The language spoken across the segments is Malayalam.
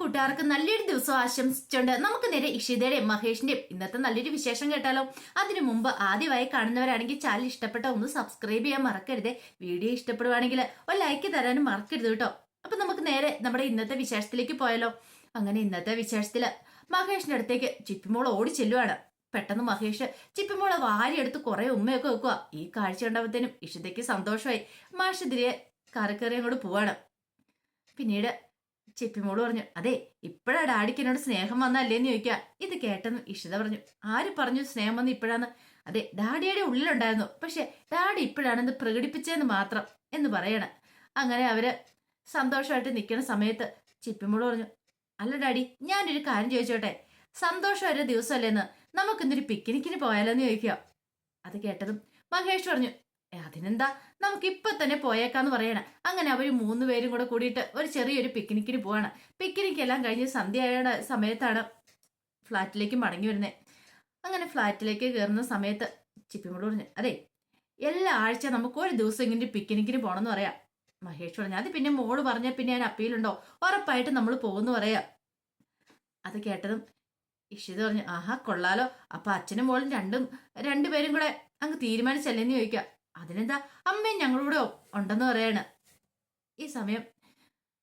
കൂട്ടുകാർക്ക് നല്ലൊരു ദിവസം ആശംസിച്ചുകൊണ്ട് നമുക്ക് നേരെ ഇഷിതയുടെയും മഹേഷിന്റെയും ഇന്നത്തെ നല്ലൊരു വിശേഷം കേട്ടാലോ. അതിനു മുമ്പ് ആദ്യമായി കാണുന്നവരാണെങ്കിൽ ചാനൽ ഇഷ്ടപ്പെട്ട ഒന്ന് സബ്സ്ക്രൈബ് ചെയ്യാൻ മറക്കരുത്. വീഡിയോ ഇഷ്ടപ്പെടുവാണെങ്കിൽ ഒരു ലൈക്ക് തരാനും മറക്കരുത് കേട്ടോ. അപ്പൊ നമുക്ക് നേരെ നമ്മുടെ ഇന്നത്തെ വിശേഷത്തിലേക്ക് പോയാലോ. അങ്ങനെ ഇന്നത്തെ വിശേഷത്തിൽ മഹേഷിന്റെ അടുത്തേക്ക് ചിപ്പിമോൾ ഓടി ചെല്ലുവാണ്. പെട്ടെന്ന് മഹേഷ് ചിപ്പിമോളെ വാരിയെടുത്ത് കുറെ ഉമ്മയൊക്കെ വെക്കുക ഈ കാഴ്ച കണ്ടപ്പോഴത്തേനും ഇഷിതയ്ക്ക് സന്തോഷമായി. മാഷെതിരെ കറക്കേറി അങ്ങോട്ട് പോവാണ്. പിന്നീട് ചിപ്പിമോൾ പറഞ്ഞു അതെ ഇപ്പഴാ ഡാഡിക്ക് എന്നോട് സ്നേഹം വന്നല്ലേന്ന് ചോദിക്കുക. ഇത് കേട്ടെന്ന് ഇഷിത പറഞ്ഞു ആര് പറഞ്ഞു സ്നേഹം വന്ന് ഇപ്പോഴാന്ന്? അതെ ഡാഡിയുടെ ഉള്ളിലുണ്ടായിരുന്നു പക്ഷെ ഡാഡി ഇപ്പോഴാണെന്ന് പ്രകടിപ്പിച്ചതെന്ന് മാത്രം എന്ന് പറയണം. അങ്ങനെ അവർ സന്തോഷമായിട്ട് നിൽക്കുന്ന സമയത്ത് ചിപ്പിമോൾ പറഞ്ഞു അല്ല ഡാഡി ഞാനൊരു കാര്യം ചോദിച്ചോട്ടെ? സന്തോഷം ഒരു ദിവസമല്ലേന്ന്? നമുക്കിന്നൊരു പിക്നിക്കിന് പോയാലോന്ന് ചോദിക്കുക. അത് കേട്ടതും മഹേഷ് പറഞ്ഞു "ഏ, അതിനെന്താ? നമുക്ക് ഇപ്പൊ തന്നെ പോയേക്കാന്ന് പറയണ. അങ്ങനെ അവർ മൂന്ന് പേരും കൂടെ കൂടിയിട്ട് ഒരു ചെറിയൊരു പിക്നിക്കിന് പോവാണ്. പിക്നിക് എല്ലാം കഴിഞ്ഞ് സന്ധ്യയുടെ സമയത്താണ് ഫ്ലാറ്റിലേക്ക് മടങ്ങി വരുന്നത് അങ്ങനെ ഫ്ലാറ്റിലേക്ക് കയറുന്ന സമയത്ത് ചിപ്പിമോട് പറഞ്ഞു അതെ എല്ലാ ആഴ്ച നമുക്ക് ഒരു ദിവസം ഇങ്ങനെ പിക്നിക്കിന് പോകണമെന്ന് പറയാം. മഹേഷ് പറഞ്ഞു അത് പിന്നെ മോൾ പറഞ്ഞ പിന്നെ ഞാൻ അപ്പീലുണ്ടോ? ഉറപ്പായിട്ട് നമ്മൾ പോകുന്നു പറയാം. അത് കേട്ടതും ഇഷിത് പറഞ്ഞു ആഹാ കൊള്ളാലോ. അപ്പൊ അച്ഛനും മോളും രണ്ടും രണ്ടുപേരും കൂടെ അങ്ങ് തീരുമാനിച്ചല്ലേന്ന് ചോദിക്കാം. അതിനെന്താ അമ്മ ഞങ്ങളിവിടെ ഉണ്ടെന്ന് പറയാണ്. ഈ സമയം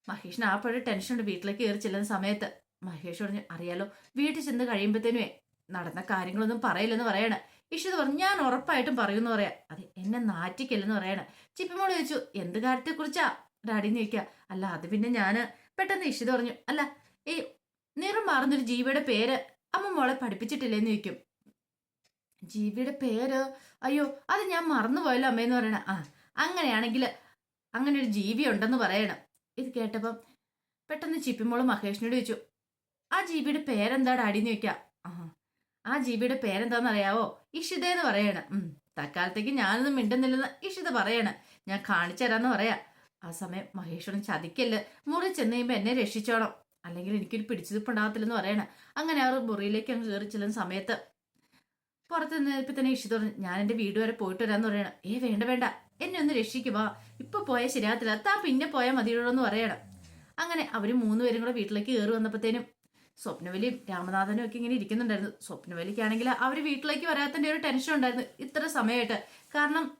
മഹേഷിന് ആപ്പോഴും ടെൻഷൻ ഉണ്ട് വീട്ടിലേക്ക് കയറി ചെല്ലുന്ന സമയത്ത്. മഹേഷ് പറഞ്ഞു അറിയാലോ വീട്ടിൽ ചെന്ന് കഴിയുമ്പോഴത്തേനുവേ നടന്ന കാര്യങ്ങളൊന്നും പറയില്ലെന്ന് പറയാണ്. ഇഷിത് പറഞ്ഞു ഞാൻ ഉറപ്പായിട്ടും പറയുമെന്ന് പറയാം. അതെ എന്നെ നാറ്റിക്കല്ലെന്ന് പറയാണ്. ചിപ്പിമോൾ ചോദിച്ചു എന്ത് കാര്യത്തെ കുറിച്ചാ ഡാഡിന്ന് ചോദിക്കുക അല്ല അത് പിന്നെ ഞാൻ പെട്ടെന്ന് ഇഷിത് പറഞ്ഞു അല്ല ഈ നിറം മാറുന്നൊരു ജീവിയുടെ പേര് അമ്മ മോളെ പഠിപ്പിച്ചിട്ടില്ലേന്ന് ചോദിക്കും. ജീവിയുടെ പേര്? അയ്യോ അത് ഞാൻ മറന്നുപോയല്ലോ അമ്മയെന്ന് പറയണ. ആ അങ്ങനെയാണെങ്കിൽ അങ്ങനെ ഒരു ജീവി ഉണ്ടെന്ന് പറയണം. ഇത് കേട്ടപ്പം പെട്ടെന്ന് ചിപ്പിമോൾ മഹേഷിനോട് ചോദിച്ചു ആ ജീവിയുടെ പേരെന്താ ഡാഡിന്ന് ചോദിക്കാം? ആ ആ ജീവിയുടെ പേരെന്താന്ന് അറിയാവോ ഇഷിത എന്ന് പറയണ. ഉം ഞാനൊന്നും മിണ്ടുന്നില്ലെന്ന് ഇഷിത പറയണ. ഞാൻ കാണിച്ചു തരാന്ന് പറയാ. ആ സമയം മഹേഷോടും ചതിക്കല്ല്. മുറി ചെന്ന് കഴിയുമ്പോൾ എന്നെ രക്ഷിച്ചോണം. അല്ലെങ്കിൽ എനിക്കൊരു പിടിച്ചുതിപ്പുണ്ടാകത്തില്ലെന്ന് പറയണ. അങ്ങനെ അവർ മുറിയിലേക്ക് അങ്ങ് കയറി ചെല്ലുന്ന സമയത്ത് പുറത്ത് നിന്നപ്പോ തന്നെ ഇഷി പറഞ്ഞു ഞാൻ എന്റെ വീട് വരെ പോയിട്ട് വരാന്ന് പറയണം. ഏ വേണ്ട വേണ്ട. എന്നെ ഒന്ന് രക്ഷിക്കുവാ ഇപ്പൊ പോയാൽ ശരിയാകത്തില്ല. താ പിന്നെ പോയാൽ മതിയുള്ളൂ എന്ന് പറയണം. അങ്ങനെ അവർ മൂന്നുപേരും കൂടെ വീട്ടിലേക്ക് കയറി വന്നപ്പോഴത്തേനും സ്വപ്നവലിയും രാമനാഥനും ഒക്കെ ഇങ്ങനെ ഇരിക്കുന്നുണ്ടായിരുന്നു. സ്വപ്നവലിക്കാണെങ്കിൽ അവർ വീട്ടിലേക്ക് വരാത്തതിന്റെ ഒരു ടെൻഷൻ ഉണ്ടായിരുന്നു ഇത്ര സമയമായിട്ട് കാരണം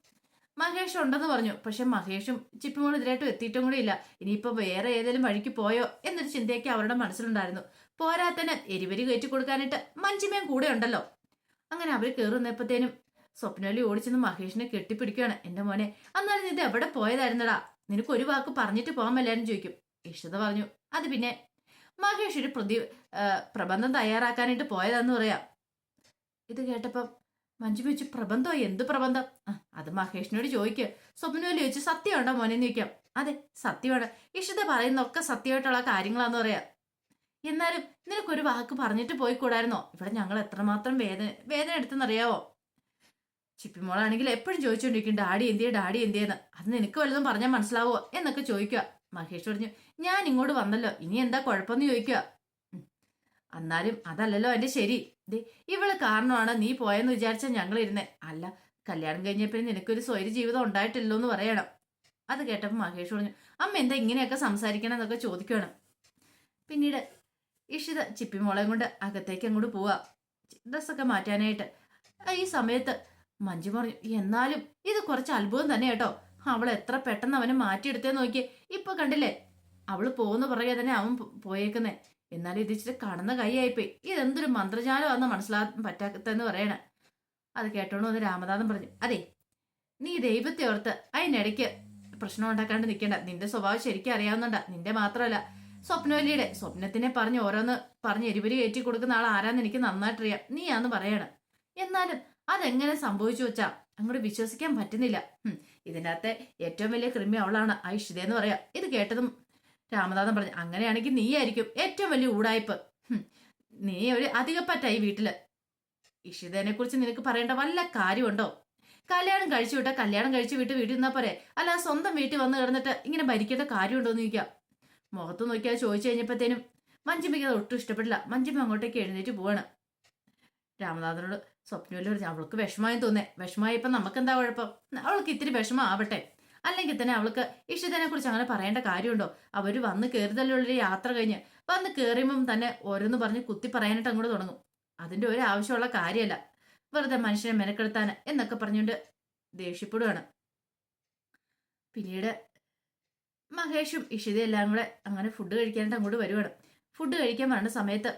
മഹേഷ് ഉണ്ടെന്ന് പറഞ്ഞു. പക്ഷെ മഹേഷും ചിപ്പിമോൾ ഇതിലായിട്ടും എത്തിയിട്ടും കൂടെ ഇല്ല. ഇനിയിപ്പോ വേറെ ഏതെങ്കിലും വഴിക്ക് പോയോ എന്നൊരു ചിന്തയൊക്കെ അവരുടെ മനസ്സിലുണ്ടായിരുന്നു. പോരാത്തന്നെ എരിവരി കയറ്റി കൊടുക്കാനായിട്ട് മഞ്ചിമയും കൂടെ ഉണ്ടല്ലോ. അങ്ങനെ അവർ കയറി വന്നപ്പോഴത്തേനും സ്വപ്നവലി ഓടിച്ചെന്ന് മഹേഷിനെ കെട്ടിപ്പിടിക്കുകയാണ്. എന്റെ മോനെ അന്നാലും ഇത് എവിടെ പോയതായിരുന്നടാ? നിനക്ക് ഒരു വാക്ക് പറഞ്ഞിട്ട് പോകാമല്ലായിരുന്നു ചോദിക്കും. ഇഷ്ടത പറഞ്ഞു. അത് പിന്നെ മഹേഷ് ഒരു പ്രതി പ്രബന്ധം തയ്യാറാക്കാനായിട്ട് പോയതാന്ന് പറയാം. ഇത് കേട്ടപ്പം മഞ്ജു ചോദിച്ചു പ്രബന്ധോ? എന്ത് പ്രബന്ധം? അത് മഹേഷിനോട് ചോദിക്കുക സ്വപ്നവലി ചോദിച്ചു സത്യമുണ്ടോ മോനെ? ചോദിക്കാം. അതെ സത്യമാണ്. ഇഷ്ടത പറയുന്നൊക്കെ സത്യമായിട്ടുള്ള കാര്യങ്ങളാന്ന് പറയാം. എന്നാലും നിനക്കൊരു വാക്ക് പറഞ്ഞിട്ട് പോയി കൂടായിരുന്നോ ഇവിടെ ഞങ്ങൾ എത്രമാത്രം വേദന വേദന എടുത്തെന്നറിയാവോ? ചിപ്പിമോളാണെങ്കിൽ എപ്പോഴും ചോദിച്ചുകൊണ്ടിരിക്കും ഡാഡി എന്തിയെ ഡാഡി എന്തിയെന്ന്? അത് നിനക്ക് വല്ലതും പറഞ്ഞാൽ മനസ്സിലാവോ? എന്നൊക്കെ ചോദിക്കുക. മഹേഷ് പറഞ്ഞു ഞാൻ ഇങ്ങോട്ട് വന്നല്ലോ ഇനി എന്താ കുഴപ്പമെന്ന് ചോദിക്കുക. എന്നാലും അതല്ലല്ലോ എന്റെ ശരി. ദേ ഇവൾ കാരണമാണ് നീ പോയെന്ന് വിചാരിച്ച ഞങ്ങൾ ഇരുന്നേ. അല്ല കല്യാണം കഴിഞ്ഞപ്പോൾ നിനക്കൊരു സ്വയം ജീവിതം ഉണ്ടായിട്ടില്ലോ എന്ന് പറയണം. അത് കേട്ടപ്പോൾ മഹേഷ് പറഞ്ഞു അമ്മ എന്താ ഇങ്ങനെയൊക്കെ സംസാരിക്കണം എന്നൊക്കെ ചോദിക്കണം പിന്നീട് ഇഷിത ചിപ്പിമോളെയും കൊണ്ട് അകത്തേക്ക് അങ്ങോട്ട് പോവാ. ഡ്രസ്സൊക്കെ മാറ്റാനായിട്ട്. ഈ സമയത്ത് മഞ്ജു പറഞ്ഞു എന്നാലും ഇത് കുറച്ച് അത്ഭുതം തന്നെ കേട്ടോ. അവൾ എത്ര പെട്ടെന്ന് അവനെ മാറ്റിയെടുത്തേ നോക്കി ഇപ്പൊ കണ്ടില്ലേ? അവൾ പോകുന്ന പുറകെ തന്നെ അവൻ പോയേക്കുന്നേ. എന്നാലും ഇത് ഇച്ചിരി കടന്ന കൈയായിപ്പോയി. ഇതെന്തൊരു മന്ത്രജാലമാണെന്ന് മനസ്സിലാക്കാൻ പറ്റാത്തെന്ന് പറയണേ. അത് കേട്ടോണ്ട് വന്ന് രാമനാഥൻ പറഞ്ഞു അതെ നീ ദൈവത്തെ ഓർത്ത് അതിനിടയ്ക്ക് പ്രശ്നം ഉണ്ടാക്കാണ്ട് നിൽക്കണ്ട. നിന്റെ സ്വഭാവം ശരിക്കും അറിയാവുന്നുണ്ട. നിന്റെ മാത്രമല്ല. സ്വപ്നവല്ലിയുടെ സ്വപ്നത്തിനെ പറഞ്ഞ് ഓരോന്ന് പറഞ്ഞ് എരിപരി കയറ്റി കൊടുക്കുന്ന ആൾ ആരാന്ന് എനിക്ക് നന്നായിട്ടറിയാം. നീയാന്ന് പറയണം. എന്നാലും അതെങ്ങനെ സംഭവിച്ചു വെച്ചാ? അങ്ങോട്ട് വിശ്വസിക്കാൻ പറ്റുന്നില്ല. ഇതിനകത്തെ ഏറ്റവും വലിയ കൃമി അവളാണ് ആ എന്ന് പറയാം. ഇത് കേട്ടതും രാമനാഥൻ പറഞ്ഞു അങ്ങനെയാണെങ്കിൽ നീ ആയിരിക്കും ഏറ്റവും വലിയ ഊടായ്പ്. നീ ഒരു അധികപ്പറ്റായി വീട്ടിൽ. ഇഷിതനെ കുറിച്ച് നിനക്ക് പറയേണ്ട വല്ല കാര്യമുണ്ടോ? കല്യാണം കഴിച്ചു വിട്ടാ കല്യാണം കഴിച്ചു വിട്ട് വീട്ടിൽ നിന്നാ പോരെ. അല്ല സ്വന്തം വീട്ടിൽ വന്ന് കിടന്നിട്ട് ഇങ്ങനെ ഭരിക്കേണ്ട കാര്യമുണ്ടോ എന്ന് ചോദിക്കാം. മുഖത്ത് നോക്കിയാൽ ചോദിച്ചു കഴിഞ്ഞപ്പോഴത്തേനും മഞ്ജിമയ്ക്ക് അത് ഒട്ടും ഇഷ്ടപ്പെട്ടില്ല. മഞ്ജിമ അങ്ങോട്ടേക്ക് എഴുന്നേറ്റ് പോവാണ്. രാമനാഥനോട് സ്വപ്നവല്ലി പറഞ്ഞു അവൾക്ക് വിഷമായി തോന്നേ. വിഷമായപ്പോൾ നമുക്ക് എന്താ കുഴപ്പം? അവൾക്ക് ഇത്തിരി വിഷമം ആവട്ടെ അല്ലെങ്കിൽ തന്നെ അവൾക്ക് ഇഷ്ടത്തിനെ കുറിച്ച് അങ്ങനെ പറയേണ്ട കാര്യമുണ്ടോ? അവർ വന്ന് കയറുതല്ലുള്ളൊരു യാത്ര കഴിഞ്ഞ്. വന്ന് കയറിയുമ്പം തന്നെ ഓരോന്ന് പറഞ്ഞ് കുത്തി പറയാനായിട്ട് അങ്ങോട്ട് തുടങ്ങും. അതിന്റെ ഒരു ആവശ്യമുള്ള കാര്യമല്ല. വെറുതെ മനുഷ്യനെ മെനക്കെടുത്താൻ എന്നൊക്കെ പറഞ്ഞുകൊണ്ട് ദേഷ്യപ്പെടുകയാണ് പിന്നീട് മഹേഷും ഇഷിതയും എല്ലാം കൂടെ അങ്ങനെ ഫുഡ് കഴിക്കാനായിട്ട് അങ്ങോട്ട് വരുവാണ്. ഫുഡ് കഴിക്കാൻ പറഞ്ഞ സമയത്ത്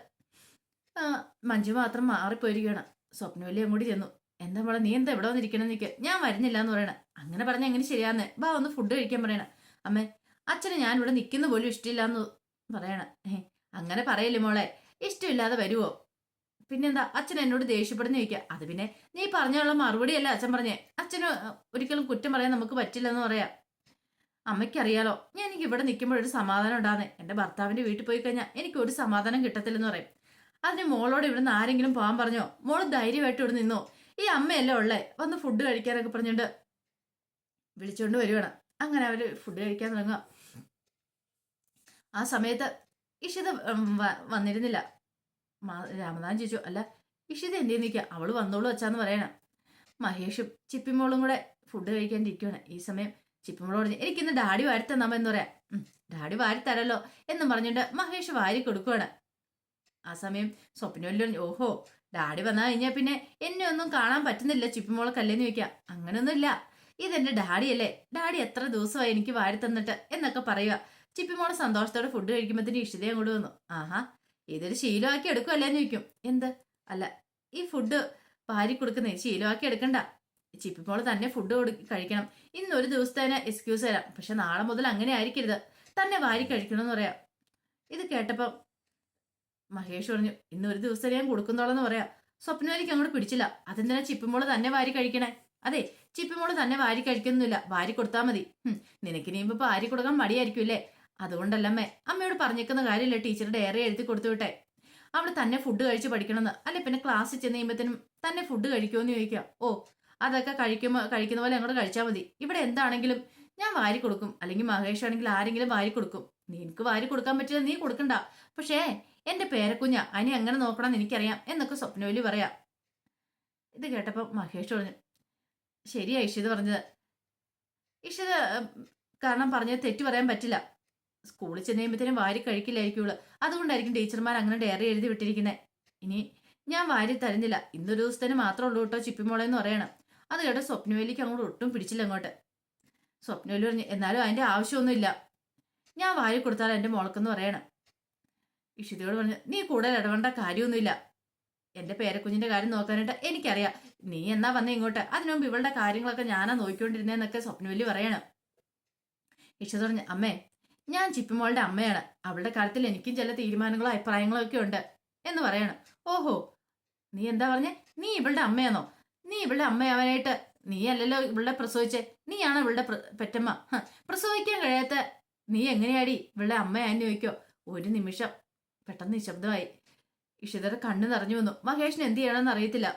മഞ്ജു മാത്രം മാറിപ്പോയിരിക്കുകയാണ്. സ്വപ്നവല്ലി അങ്ങോട്ട് ചെന്നു. എന്താ മോളെ നീ എന്താ ഇവിടെ വന്നിരിക്കണം നിൽക്കുക ഞാൻ വരുന്നില്ല എന്ന് പറയണ. അങ്ങനെ പറഞ്ഞ എങ്ങനെ ശരിയാന്ന്? ബാ ഒന്ന് ഫുഡ് കഴിക്കാൻ പറയണ. അമ്മേ അച്ഛന് ഞാൻ ഇവിടെ നിൽക്കുന്ന പോലും ഇഷ്ടമില്ല എന്ന് പറയണ. അങ്ങനെ പറയല്ലേ മോളെ. ഇഷ്ടമില്ലാതെ വരുവോ? പിന്നെന്താ അച്ഛൻ എന്നോട് ദേഷ്യപ്പെടുന്ന ചോദിക്കുക അത് പിന്നെ നീ പറഞ്ഞുള്ള മറുപടിയല്ല അച്ഛൻ പറഞ്ഞേ. അച്ഛന് ഒരിക്കലും കുറ്റം പറയാൻ നമുക്ക് പറ്റില്ലെന്ന് പറയാം. അമ്മയ്ക്കറിയാലോ ഞാൻ എനിക്ക് ഇവിടെ നിൽക്കുമ്പോൾ ഒരു സമാധാനം ഉണ്ടാകുന്നേ എന്റെ ഭർത്താവിന്റെ വീട്ടിൽ പോയി കഴിഞ്ഞാൽ എനിക്ക് ഒരു സമാധാനം കിട്ടത്തില്ലെന്ന് പറയും. അതിന് മോളോട് ഇവിടുന്ന് ആരെങ്കിലും പോകാൻ പറഞ്ഞോ? മോൾ ധൈര്യമായിട്ട് ഇവിടെ നിന്നോ? ഈ അമ്മയല്ലേ ഉള്ളേ? വന്ന് ഫുഡ് കഴിക്കാനൊക്കെ പറഞ്ഞിട്ട് വിളിച്ചുകൊണ്ട് വരുവാണ്. അങ്ങനെ അവർ ഫുഡ് കഴിക്കാൻ തുടങ്ങുക ആ സമയത്ത് ഇഷിത വന്നിരുന്നില്ല. രാമദാൻ ചോദിച്ചു അല്ല ഇഷിത എന്ത് നിൽക്കുക അവൾ വന്നോളൂ വെച്ചാന്ന് പറയണം. മഹേഷും ചിപ്പിമോളും കൂടെ ഫുഡ് കഴിക്കാണ്ടിരിക്കുകയാണ് ഈ സമയം ചിപ്പിമോളോട് പറഞ്ഞു എനിക്കിന്ന് ഡാഡി വാരി തന്നാമ എന്ന് പറയാം. ഡാഡി വാരി തരല്ലോ എന്നും പറഞ്ഞുകൊണ്ട് മഹേഷ് വാരി കൊടുക്കുവാണ്. ആ സമയം സ്വപ്നവല്ലി ഓഹോ ഡാഡി വന്നു കഴിഞ്ഞാൽ പിന്നെ എന്നെ ഒന്നും കാണാൻ പറ്റുന്നില്ല ചിപ്പിമോളെ കല്ലേന്ന് ചോദിക്കാം. അങ്ങനെയൊന്നുമില്ല ഇതെന്റെ ഡാഡിയല്ലേ. ഡാഡി എത്ര ദിവസമായി എനിക്ക് വാരി തന്നിട്ട്? എന്നൊക്കെ പറയുക. ചിപ്പിമോളെ സന്തോഷത്തോടെ ഫുഡ് കഴിക്കുമ്പോഴത്തേന് ഇഷ്ടതയും അങ്ങോട്ട് വന്നു. ആഹാ ഇതൊരു ശീലമാക്കി എടുക്കുമല്ലേന്ന് ചോദിക്കും. എന്ത്? അല്ല ഈ ഫുഡ് വാരി കൊടുക്കുന്നേ ശീലമാക്കി എടുക്കണ്ട. ചിപ്പിമോൾ തന്നെ ഫുഡ് കൊടു കഴിക്കണം. ഇന്നൊരു ദിവസത്തേന് എക്സ്ക്യൂസ് തരാം. പക്ഷെ നാളെ മുതൽ അങ്ങനെ ആയിരിക്കരുത്. തന്നെ വാരി കഴിക്കണമെന്ന് പറയാം. ഇത് കേട്ടപ്പം മഹേഷ് പറഞ്ഞു ഇന്നൊരു ദിവസം ഞാൻ കൊടുക്കുന്നോളെന്ന് പറയാം. സ്വപ്നവലിക്ക് അങ്ങോട്ട് പിടിച്ചില്ല. അതെന്തിനാ ചിപ്പിമോൾ തന്നെ വാരി കഴിക്കണേ? അതെ ചിപ്പിമോൾ തന്നെ വാരി കഴിക്കുന്നില്ല. വാരി കൊടുത്താൽ മതി. നിനക്ക് നീ ഇപ്പൊ വാരി കൊടുക്കാൻ മടിയായിരിക്കും ഇല്ലേ അതുകൊണ്ടല്ലമ്മേ അമ്മയോട് പറഞ്ഞേക്കുന്ന കാര്യമില്ല ടീച്ചറുടെ ഏറെ എഴുതി കൊടുത്തു വിട്ടെ. അവൾ തന്നെ ഫുഡ് കഴിച്ച് പഠിക്കണമെന്ന് അല്ലെ പിന്നെ ക്ലാസ്സിൽ ചെന്ന് കഴിയുമ്പോഴത്തേനും തന്നെ ഫുഡ് കഴിക്കുമെന്ന് ചോദിക്കാം ഓ അതൊക്കെ കഴിക്കുമ്പോൾ കഴിക്കുന്ന പോലെ അങ്ങോട്ട് കഴിച്ചാൽ മതി. ഇവിടെ എന്താണെങ്കിലും ഞാൻ വാരി കൊടുക്കും. അല്ലെങ്കിൽ മഹേഷ് ആണെങ്കിൽ ആരെങ്കിലും വാരി കൊടുക്കും. നിനക്ക് വാരി കൊടുക്കാൻ പറ്റില്ല നീ കൊടുക്കണ്ട. പക്ഷേ എന്റെ പേരക്കുഞ്ഞ അനി അങ്ങനെ നോക്കണം എനിക്കറിയാം എന്നൊക്കെ സ്വപ്നവലി പറയാം. ഇത് കേട്ടപ്പോൾ മഹേഷ് പറഞ്ഞു ശരിയാ ഇഷിത് പറഞ്ഞത്. ഇഷിത് കാരണം പറഞ്ഞത് തെറ്റ് പറയാൻ പറ്റില്ല. സ്കൂളിൽ ചെന്ന് കഴിയുമ്പോഴത്തേനും വാരി കഴിക്കില്ലായിരിക്കുള്ളൂ. അതുകൊണ്ടായിരിക്കും ടീച്ചർമാർ അങ്ങനെ ഡയറി എഴുതി വിട്ടിരിക്കുന്നത് ഇനി ഞാൻ വാരി തരുന്നില്ല. ഇന്നൊരു ദിവസത്തിന് മാത്രമേ ഉള്ളൂ കേട്ടോ ചിപ്പിമോളെന്ന് പറയണം. അത് കേട്ടോ സ്വപ്നവേലിക്ക് അങ്ങോട്ട് ഒട്ടും പിടിച്ചില്ല അങ്ങോട്ട് സ്വപ്നവേലി പറഞ്ഞു എന്നാലും അതിന്റെ ആവശ്യമൊന്നുമില്ല. ഞാൻ വാരി കൊടുത്താൽ എന്റെ മോൾക്കെന്ന് പറയണം. ഇഷിതയോട് പറഞ്ഞു നീ കൂടുതൽ ഇടപെടേണ്ട കാര്യമൊന്നുമില്ല. എന്റെ പേരക്കുഞ്ഞിന്റെ കാര്യം നോക്കാനായിട്ട് എനിക്കറിയാം. നീ എന്നാ വന്നേ ഇങ്ങോട്ട്? അതിനു മുമ്പ് ഇവളുടെ കാര്യങ്ങളൊക്കെ ഞാനാ നോക്കിക്കൊണ്ടിരുന്നേന്നൊക്കെ സ്വപ്നവല്ലി പറയണം. ഇഷിത പറഞ്ഞു അമ്മേ ഞാൻ ചിപ്പിമോളുടെ അമ്മയാണ്. അവളുടെ കാര്യത്തിൽ എനിക്കും ചില തീരുമാനങ്ങളോ അഭിപ്രായങ്ങളോ ഒക്കെ ഉണ്ട്. എന്ന് പറയണം. ഓഹോ നീ എന്താ പറഞ്ഞേ? നീ ഇവളുടെ അമ്മയാണോ നീ ഇവളുടെ അമ്മയാവാനായിട്ട് നീ അല്ലല്ലോ ഇവളുടെ പ്രസവിച്ചേ. നീയാണ് ഇവളുടെ പെറ്റമ്മ. പ്രസവിക്കാൻ കഴിയാത്ത നീ എങ്ങനെയാടി ഇവളുടെ അമ്മയാന്ന് ചോദിക്കോ ഒരു നിമിഷം. പെട്ടെന്ന് നിശബ്ദമായി. ഇഷിതർ കണ്ണു നിറഞ്ഞു വന്നു. മഹേഷിന് എന്ത് ചെയ്യണമെന്ന് അറിയത്തില്ല.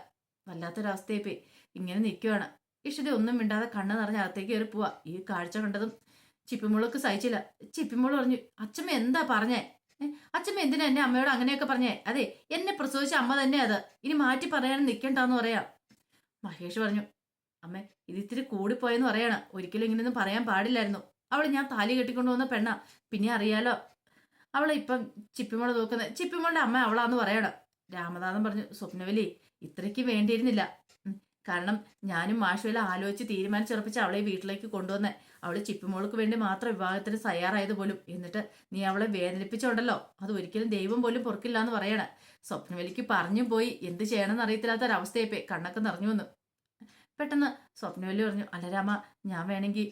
വല്ലാത്തൊരവസ്ഥയെ പോയി ഇങ്ങനെ നിൽക്കുവാണ്. ഇഷിത ഒന്നും മിണ്ടാതെ കണ്ണ് നിറഞ്ഞ് അകത്തേക്ക് കയറി പോവാ. ഈ കാഴ്ച കണ്ടതും ചിപ്പിമുളക്ക് സഹിച്ചില്ല. ചിപ്പിമോൾ പറഞ്ഞു അച്ഛമ്മ എന്താ പറഞ്ഞേ? അച്ഛമ്മ എന്തിനാ എന്നെ അമ്മയോട് അങ്ങനെയൊക്കെ പറഞ്ഞേ? അതെ എന്നെ പ്രസവിച്ച അമ്മ തന്നെ അത്. ഇനി മാറ്റി പറയാനും നിൽക്കണ്ടെന്ന് പറയാം. മഹേഷ് പറഞ്ഞു അമ്മ ഇത് കൂടിപ്പോയെന്ന് പറയണ. ഒരിക്കലും ഇങ്ങനെയൊന്നും പറയാൻ പാടില്ലായിരുന്നു. അവൾ ഞാൻ താലി കെട്ടിക്കൊണ്ടു വന്ന പെണ്ണ. പിന്നെ അറിയാലോ അവളെ ഇപ്പം ചിപ്പിമോളെ നോക്കുന്നത് ചിപ്പിമോളുടെ അമ്മ അവളാന്ന് പറയണം. രാമനാഥൻ പറഞ്ഞു സ്വപ്നവലി ഇത്രയ്ക്ക് വേണ്ടിയിരുന്നില്ല. കാരണം ഞാനും മാഷുവെല്ലാം ആലോചിച്ച് തീരുമാനിച്ചുറപ്പിച്ച് അവളെ വീട്ടിലേക്ക് കൊണ്ടുവന്ന്. അവൾ ചിപ്പിമോൾക്ക് വേണ്ടി മാത്രം വിവാഹത്തിന് തയ്യാറായത് പോലും. എന്നിട്ട് നീ അവളെ വേദനിപ്പിച്ചോണ്ടല്ലോ. അത് ഒരിക്കലും ദൈവം പോലും പൊറുക്കില്ല എന്ന് പറയണ. സ്വപ്നവലിക്ക് പറഞ്ഞു പോയി എന്ത് ചെയ്യണമെന്ന് അറിയത്തില്ലാത്ത ഒരവസ്ഥയായിപ്പോയി കണ്ണൊക്കെ നിറഞ്ഞു വന്നു. പെട്ടെന്ന് സ്വപ്നവലി പറഞ്ഞു അല്ല രാമ ഞാൻ വേണമെങ്കിൽ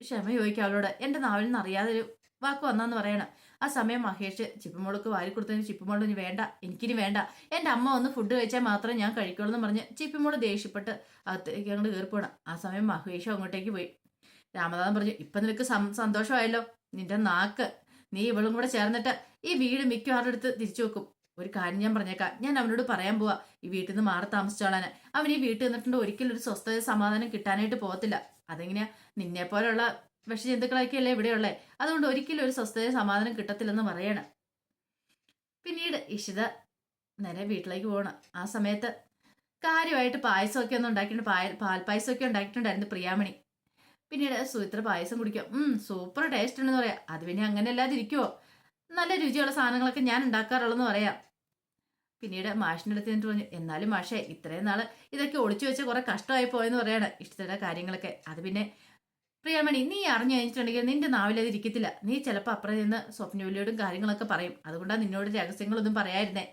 ക്ഷമ ചോദിക്കാം അവളോട്. എന്റെ നാവിൽ നിന്ന് അറിയാതെ ഒരു വാക്ക് വന്നാന്ന് പറയണം. ആ സമയം മഹേഷ് ചിപ്പിമോൾക്ക് വാരി കൊടുത്തതിന് ചിപ്പിമോൾ ഇനി വേണ്ട എനിക്കിനി വേണ്ട. എന്റെ അമ്മ ഒന്ന് ഫുഡ് കഴിച്ചാൽ മാത്രമേ ഞാൻ കഴിക്കുള്ളൂ എന്ന് പറഞ്ഞ് ചിപ്പിമോൾ ദേഷ്യപ്പെട്ട് അകത്തേക്ക് അങ്ങോട്ട് കയറിപ്പോണം ആ സമയം മഹേഷ് അങ്ങോട്ടേക്ക് പോയി. രാമനാഥൻ പറഞ്ഞു ഇപ്പം നിനക്ക് സന്തോഷമായല്ലോ. നിന്റെ നാക്ക് നീ ഇവളും കൂടെ ചേർന്നിട്ട് ഈ വീട് മിക്കവാറും എടുത്ത് തിരിച്ചു വെക്കും. ഒരു കാര്യം ഞാൻ പറഞ്ഞേക്കാം. ഞാൻ അവനോട് പറയാൻ പോവാ ഈ വീട്ടിൽ നിന്ന് മാറി താമസിച്ചോളാന് അവൻ ഈ വീട്ടിൽ നിന്നിട്ടുണ്ട് ഒരിക്കലും ഒരു സ്വസ്ഥത സമാധാനം കിട്ടാനായിട്ട് പോകത്തില്ല. അതെങ്ങനെയാ? നിന്നെ പോലെയുള്ള പോലുള്ള വിഷജന്തുക്കളൊക്കെയല്ലേ ഇവിടെയുള്ളേ അതുകൊണ്ട് ഒരിക്കലും ഒരു സ്വസ്ഥത സമാധാനം കിട്ടത്തില്ലെന്ന് പറയണം. പിന്നീട് ഇഷിത നേരെ വീട്ടിലേക്ക് പോകണം ആ സമയത്ത് കാര്യമായിട്ട് പായസമൊക്കെ ഒന്നും ഉണ്ടാക്കിയിട്ടുണ്ട്. പായ പാൽപ്പായസമൊക്കെ ഉണ്ടാക്കിയിട്ടുണ്ടായിരുന്നു പ്രിയാമണി. പിന്നീട് സുമിത്ര പായസം കുടിക്കും സൂപ്പർ ടേസ്റ്റ് ഉണ്ടെന്ന് പറയാം. അത് പിന്നെ അങ്ങനെ അല്ലാതെ ഇരിക്കുവോ നല്ല രുചിയുള്ള സാധനങ്ങളൊക്കെ ഞാൻ ഉണ്ടാക്കാറുള്ളെന്ന് പറയാം. പിന്നീട് മാഷിന്റെ അടുത്ത് എന്നിട്ട് പറഞ്ഞു എന്നാലും മാഷേ ഇത്രയും നാൾ ഇതൊക്കെ ഒളിച്ചു വെച്ച കുറെ കഷ്ടമായി പോയെന്ന് പറയാണ് ഇഷ്ടത്തിന്റെ കാര്യങ്ങളൊക്കെ. അത് പിന്നെ പ്രിയമണി നീ അറിഞ്ഞു കഴിഞ്ഞിട്ടുണ്ടെങ്കിൽ നിന്റെ നാവിലത് ഇരിക്കത്തില്ല. നീ ചിലപ്പോൾ അപ്പുറം നിന്ന് സ്വപ്നവിലിയോടും കാര്യങ്ങളൊക്കെ പറയും. അതുകൊണ്ടാണ് നിന്നോട് രഹസ്യങ്ങളൊന്നും പറയായിരുന്നേ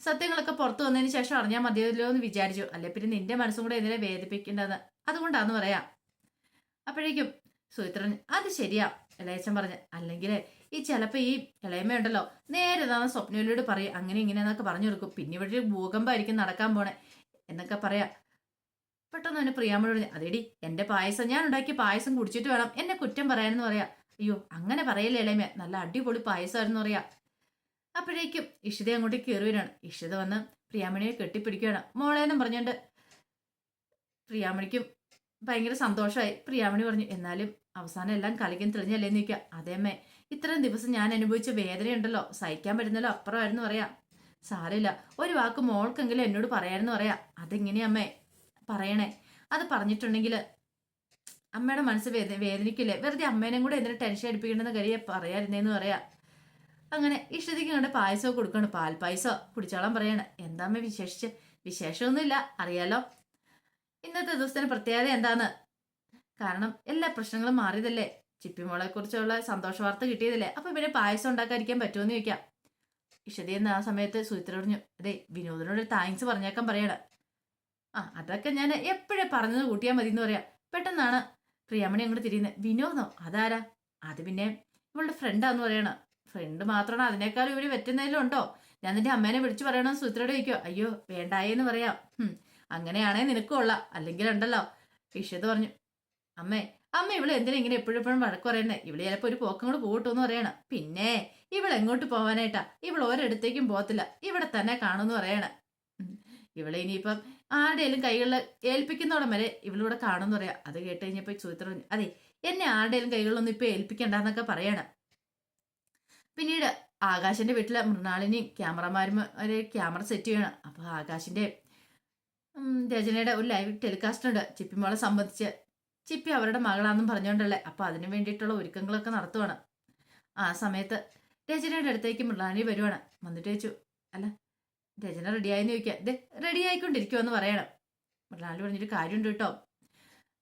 സത്യങ്ങളൊക്കെ പുറത്തു വന്നതിന് ശേഷം അറിഞ്ഞാൽ മതിയല്ലോ എന്ന് വിചാരിച്ചു. അല്ലെ പിന്നെ നിന്റെ മനസ്സും കൂടെ എന്തിനെ വേദിപ്പിക്കേണ്ടതെന്ന് അതുകൊണ്ടാന്ന് പറയാം. അപ്പോഴേക്കും സുഹിത്രൻ അത് ശരിയാ. ഇളയച്ചൻ പറഞ്ഞ് അല്ലെങ്കിൽ ഈ ചിലപ്പോൾ ഈ ഇളയമ്മയുണ്ടല്ലോ നേരെ താന്ന് സ്വപ്നയിലൂടെ പറയും അങ്ങനെ ഇങ്ങനെയെന്നൊക്കെ പറഞ്ഞു കൊടുക്കും. പിന്നെ ഇവിടെ ഒരു ഭൂകമ്പമായിരിക്കും നടക്കാൻ പോണേ എന്നൊക്കെ പറയാം. പെട്ടെന്ന് തന്നെ പ്രിയാമ്മയോട് പറഞ്ഞു അതേടി എന്റെ പായസം ഞാൻ ഉണ്ടാക്കിയ പായസം കുടിച്ചിട്ട് വേണം എന്നെ കുറ്റം പറയാനെന്ന് പറയാം. അയ്യോ അങ്ങനെ പറയല്ലേ ഇളയമ്മ നല്ല അടിപൊളി പായസമായിരുന്നു പറയാം. അപ്പോഴേക്കും ഇഷിത അങ്ങോട്ട് കയറി വരികയാണ് ഇഷിത വന്ന് പ്രിയാമണിയെ കെട്ടിപ്പിടിക്കുകയാണ് മോളേന്നും പറഞ്ഞുകൊണ്ട് പ്രിയാമണിക്കും ഭയങ്കര സന്തോഷമായി പ്രിയാമണി പറഞ്ഞു എന്നാലും അവസാനം എല്ലാം കളിക്കാൻ തെളിഞ്ഞല്ലേ നിൽക്കുക? അതേമേ ഇത്രയും ദിവസം ഞാൻ അനുഭവിച്ച വേദനയുണ്ടല്ലോ. സഹിക്കാൻ പറ്റുന്നല്ലോ അപ്പുറമായിരുന്നു പറയാം. സാരമില്ല ഒരു വാക്ക് മോൾക്കെങ്കിലും എന്നോട് പറയായിരുന്നു പറയാം. അതെങ്ങനെയാ അമ്മേ പറയണേ? അത് പറഞ്ഞിട്ടുണ്ടെങ്കിൽ അമ്മയുടെ മനസ്സ് വേദന വേദനിക്കില്ലേ? വെറുതെ അമ്മേനെയും കൂടെ എന്തിനാ ടെൻഷൻ അടിപ്പിക്കണമെന്ന് കരിയെ പറയാതിരുന്നേന്ന് പറയാം. അങ്ങനെ ഇഷ്ടത്തിക്ക് കണ്ട് പായസമൊക്കെ കൊടുക്കണം? പാൽ പായസോ കുടിച്ചോളാൻ പറയാണ്. എന്താ അമ്മ വിശേഷിച്ച്? വിശേഷമൊന്നുമില്ല അറിയാലോ. ഇന്നത്തെ ദിവസത്തിന് പ്രത്യേകത എന്താണ്? കാരണം എല്ലാ പ്രശ്നങ്ങളും മാറിയതല്ലേ? ചിപ്പിമോളെ കുറിച്ചുള്ള സന്തോഷ വാർത്ത കിട്ടിയതല്ലേ? അപ്പൊ പിന്നെ പായസം ഉണ്ടാക്കാതിരിക്കാൻ പറ്റുമെന്ന് ചോദിക്കാം. ഇഷതി എന്ന ആ സമയത്ത് സുചിത്ര പറഞ്ഞു അതെ വിനോദിനോട് താങ്ക്സ് പറഞ്ഞേക്കാൻ പറയണം. ആ അതൊക്കെ ഞാൻ എപ്പോഴേ പറഞ്ഞത് കൂട്ടിയാൽ മതി എന്ന് പറയാം. പെട്ടെന്നാണ് പ്രിയാമണി അങ്ങോട്ട് തിരിയുന്നത്. വിനോദോ? അതാരാ? അത് പിന്നെ ഇവളുടെ ഫ്രണ്ടാന്ന് പറയണം. ഫ്രണ്ട് മാത്രമാണ് അതിനേക്കാളും ഇവർ പറ്റുന്നതിലും ഉണ്ടോ? ഞാൻ നിന്റെ അമ്മേനെ വിളിച്ചു പറയണം സുത്രയോട് ചോദിക്കോ അയ്യോ വേണ്ടായെന്ന് പറയാം. അങ്ങനെയാണേ നിനക്കും കൊള്ളാം അല്ലെങ്കിൽ ഉണ്ടല്ലോ. ഇഷത് പറഞ്ഞു അമ്മേ അമ്മ ഇവിടെ എന്തിനാ ഇങ്ങനെ എപ്പോഴും എപ്പോഴും വഴക്ക് പറയണേ? ഇവിടെ ചിലപ്പോൾ ഒരു പോക്കം കൂടെ പോകട്ടോ എന്ന് പറയണം. പിന്നെ ഇവിടെ എങ്ങോട്ട് പോവാനായിട്ടാ? ഇവിടെ ഒരിടത്തേക്കും പോകത്തില്ല ഇവിടെ തന്നെ കാണുമെന്ന് പറയണ. ഇവിടെ ഇനിയിപ്പം ആരുടെയും കൈകളിൽ ഏൽപ്പിക്കുന്നോടം വരെ ഇവളിവിടെ കാണുമെന്ന് പറയാം. അത് കേട്ട് കഴിഞ്ഞപ്പോ സുമിത്ര പറഞ്ഞു അതെ എന്നെ ആരുടെയും കൈകളിലൊന്നും ഇപ്പൊ ഏൽപ്പിക്കണ്ടെന്നൊക്കെ പറയണം. പിന്നീട് ആകാശിന്റെ വീട്ടിലെ മൃണാളിനെയും ക്യാമറമാരും ഒരു ക്യാമറ സെറ്റ് ചെയ്യണം. അപ്പൊ ആകാശിന്റെ രചനയുടെ ഒരു ലൈവ് ടെലികാസ്റ്റ് ഉണ്ട്. ചിപ്പിമോളെ സംബന്ധിച്ച്. ചിപ്പി അവരുടെ മകളാണെന്നും പറഞ്ഞുകൊണ്ടല്ലേ അപ്പൊ അതിനു വേണ്ടിയിട്ടുള്ള ഒരുക്കങ്ങളൊക്കെ നടത്തുവാണ്. ആ സമയത്ത് രചനയുടെ അടുത്തേക്ക് മൃണാളി വരുവാണ്. വന്നിട്ട് ചോദിച്ചു അല്ല രചന റെഡിയായെന്ന് ചോദിക്കുക ഇത് റെഡി ആയിക്കൊണ്ടിരിക്കുമെന്ന് പറയണം. മൃണാളി പറഞ്ഞിട്ട് കാര്യമുണ്ട് കേട്ടോ.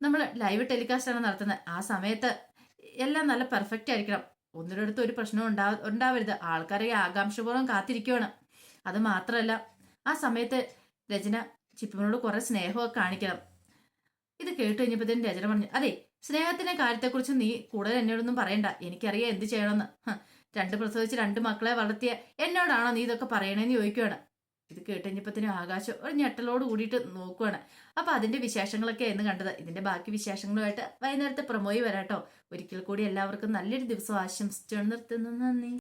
നമ്മൾ ലൈവ് ടെലികാസ്റ്റ് ആണ് നടത്തുന്നത് ആ സമയത്ത് എല്ലാം നല്ല പെർഫെക്റ്റ് ആയിരിക്കണം. ഒന്നിനടുത്ത് ഒരു പ്രശ്നവും ഉണ്ടാ ഉണ്ടാവരുത്. ആൾക്കാരെ ആകാംക്ഷപൂർവം കാത്തിരിക്കുവാണ്. അത് മാത്രമല്ല ആ സമയത്ത് രചന ചിപ്പിനോട് കുറെ സ്നേഹമൊക്കെ കാണിക്കണം. ഇത് കേട്ട് കഴിഞ്ഞപ്പോഴത്തേനും രചന പറഞ്ഞു അതെ സ്നേഹത്തിന്റെ കാര്യത്തെക്കുറിച്ച് നീ കൂടുതൽ എന്നോടൊന്നും പറയണ്ട. എനിക്കറിയാം എന്ത് ചെയ്യണമെന്ന്. രണ്ട് പ്രസവിച്ച് രണ്ട് മക്കളെ വളർത്തിയ എന്നോടാണോ നീ ഇതൊക്കെ പറയണേന്ന് ചോദിക്കുവാണ്. ഇത് കേട്ടുകഴിഞ്ഞപ്പത്തിനും ആകാശം ഒരു ഞെട്ടലോട് കൂടിയിട്ട് നോക്കുവാണ്. അപ്പൊ അതിന്റെ വിശേഷങ്ങളൊക്കെ എന്ന് കണ്ടത്. ഇതിന്റെ ബാക്കി വിശേഷങ്ങളുമായിട്ട് വൈകുന്നേരത്തെ പ്രമോയി വരാട്ടോ. ഒരിക്കൽ കൂടി എല്ലാവർക്കും നല്ലൊരു ദിവസം ആശംസിച്ചു നിർത്തുന്നു. നന്ദി.